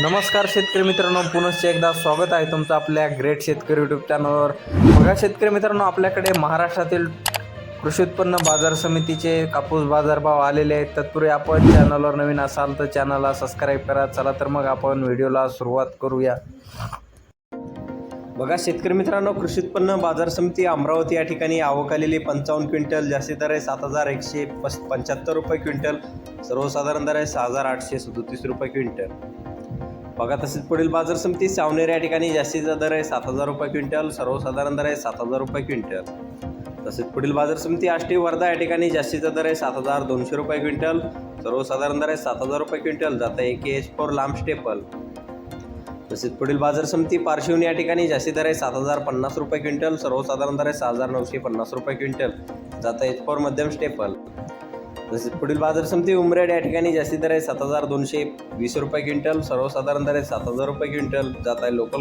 नमस्कार शेतकरी मित्रांनो पुनश्च एकदा स्वागत आहे तुमचं आपल्या ग्रेट शेतकरी यूट्यूब चॅनलवर बघा शेतकरी मित्रांनो आपल्याकडे महाराष्ट्रातील कृषी उत्पन्न बाजार समितीचे कापूस बाजारभाव आलेले आहेत. तत्पूर्वी आपण चॅनलवर नवीन असाल तर चॅनलला सबस्क्राईब करा. चला तर मग आपण व्हिडिओला सुरुवात करूया. बघा शेतकरी मित्रांनो कृषी उत्पन्न बाजार समिती अमरावती या ठिकाणी आवक आलेली पंचावन्न क्विंटल जास्तीत दर आहे सात हजार एकशे पस पंच्याहत्तर रुपये क्विंटल सर्वसाधारण दर आहे सहा हजार आठशे सदोतीस रुपये क्विंटल. बघा तसेच पुढील बाजार समिती सावनेर या ठिकाणी जास्तीचा दर आहे सात हजार रुपये क्विंटल सर्वसाधारण दर आहे सात हजार रुपये क्विंटल. तसेच पुढील बाजार समिती आष्टी वर्धा या ठिकाणी जास्तीचा दर आहे सात हजार दोनशे रुपये क्विंटल सर्वसाधारण दर आहे सात हजार रुपये क्विंटल. जाता एक एच फोर लांब स्टेपल. तसेच पुढील बाजार समिती पारशिवनी या ठिकाणी जास्ती दर आहे सात हजार पन्नास रुपये क्विंटल सर्वसाधारण दर आहे सहा हजार नऊशे पन्नास रुपये क्विंटल. जाता एच फोर मध्यम स्टेपल. तसेच पुढील बाजार समिती उमरेड या ठिकाणी जास्ती दर आहे. सात हजार दोनशे वीस रुपये क्विंटल सर्वसाधारण दर आहे सात हजार रुपये क्विंटल. जात आहे लोकल